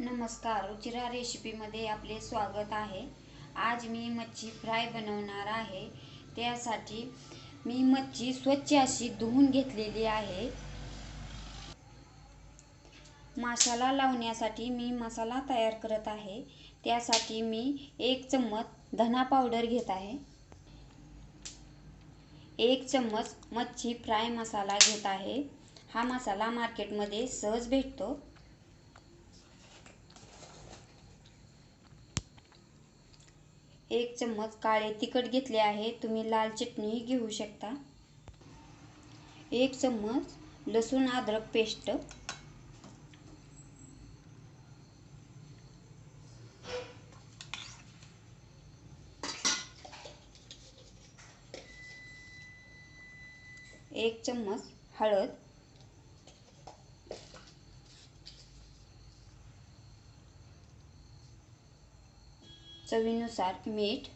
नमस्कार रुचिरा रेसिपीमध्ये आपले स्वागत आहे. आज मी मच्छी फ्राय बनवणार आहे. त्यासाठी मी मच्छी स्वच्छ अशी धुवून घेतलेली आहे. माशाला लावण्यासाठी मी मसाला तयार करत आहे. त्यासाठी मी एक चम्मच धना पावडर घेत आहे. एक चम्मच मच्छी फ्राय मसाला घेत आहे. हा मसाला मार्केटमध्ये सहज भेटतो. एक चम्मच काळे तिखट घेतले आहे. तुम्ही लाल चटणीही घेऊ शकता. एक चम्मच लसूण अद्रक पेस्ट. एक चम्मच हळद. चवीनुसार मीठ.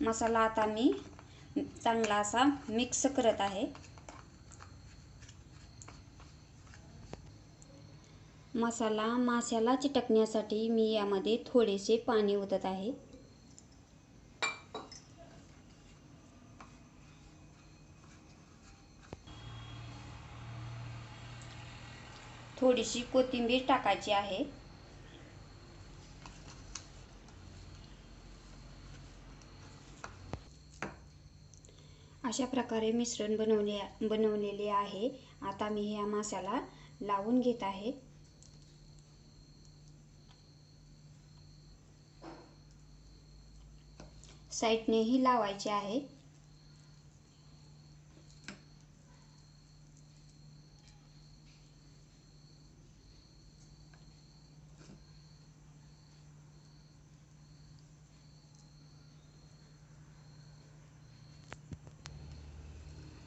मसाला आता मी चांगला असा मिक्स करत आहे. मसाला माश्याला चिटकण्यासाठी मी यामध्ये थोडेसे पाणी ओतत आहे. थोडीशी कोथिंबीर टाकायची आहे. अशा प्रकारे मिश्रण बनवले बनवलेले आहे. आता मी ह्या मासाला लावून घेत आहे. साईडनेही लावायचे आहे.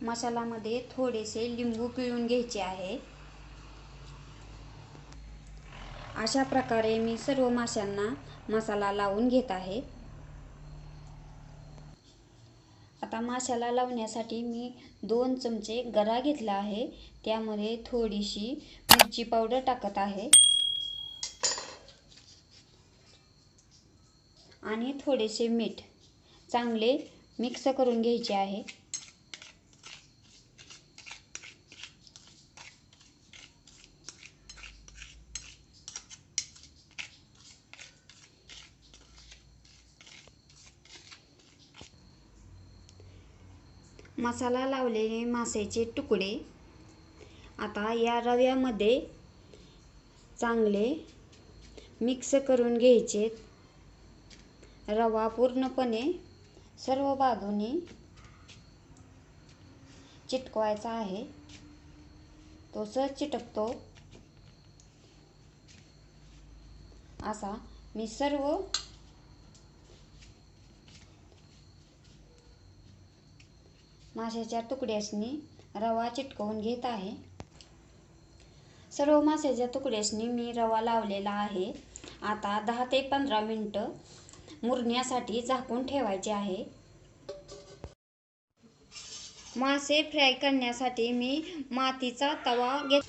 मसाल्यामध्ये थोडेसे लिंबू पिळून घ्यायचे आहे. अशा प्रकारे मी सर्व माशांना मसाला लावून घेत आहे. आता माशाला लावण्यासाठी मी दोन चमचे गरा घेतला आहे. त्यामध्ये थोडीशी मिरची पावडर टाकत आहे. आणि थोडेसे मीठ चांगले मिक्स करून घ्यायचे आहे. मसाला लावलेले मासेचे तुकडे. आता या रव्यामध्ये चांगले मिक्स करून घ्यायचे. रवा पूर्णपणे सर्व बाजूनी चिटकवायचा आहे. तो सहज चिटकतो. असा मी सर्व माशाच्या तुकड्यासनी रवा चिटकवून घेत आहे सर्व माशाच्या तुकड्यासनी मी रवा लावलेला आहे. आता दहा ते पंधरा मिनटं मुरण्यासाठी झाकून ठेवायचे आहे. मासे फ्राय करण्यासाठी मी मातीचा तवा घेत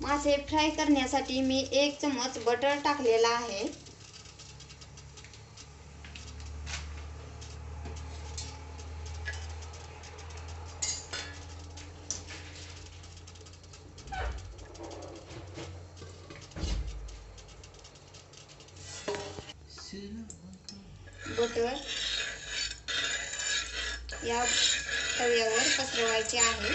मासे फ्राय करण्यासाठी मी एक चमच बटर टाकलेला आहे. बटर या तव्यावर पसरवायचे आहे.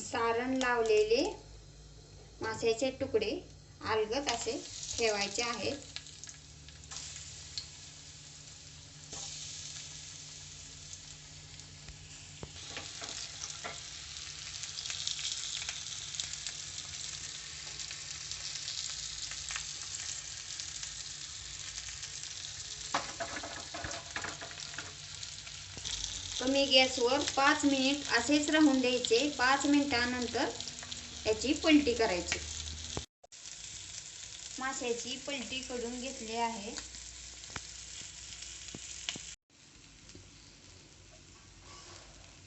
सारण लावलेले माशाचे तुकडे अलगत असे ठेवायचे आहेत. कमी गॅसवर पाच मिनिट असेच राहून द्यायचे. पाच मिनिटानंतर याची पलटी करायची. माशाची पलटी करून घेतली आहे.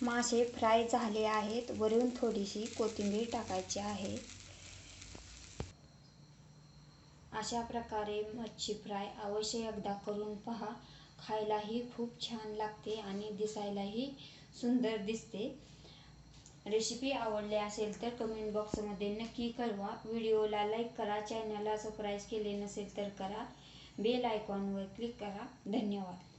मासे फ्राय झाले आहेत. वरून थोडीशी कोथिंबीर टाकायची आहे. अशा प्रकारे मच्छी फ्राय अवश्य एकदा करून पहा. खायलाही खूप छान लागते आणि दिसायलाही सुंदर दिसते. रेसिपी आवडली असेल तर कमेंट बॉक्समध्ये नक्की कळवा. व्हिडिओला लाईक करा चॅनलला सबस्क्राईब केले नसेल तर करा. बेल आयकॉनवर क्लिक करा. धन्यवाद.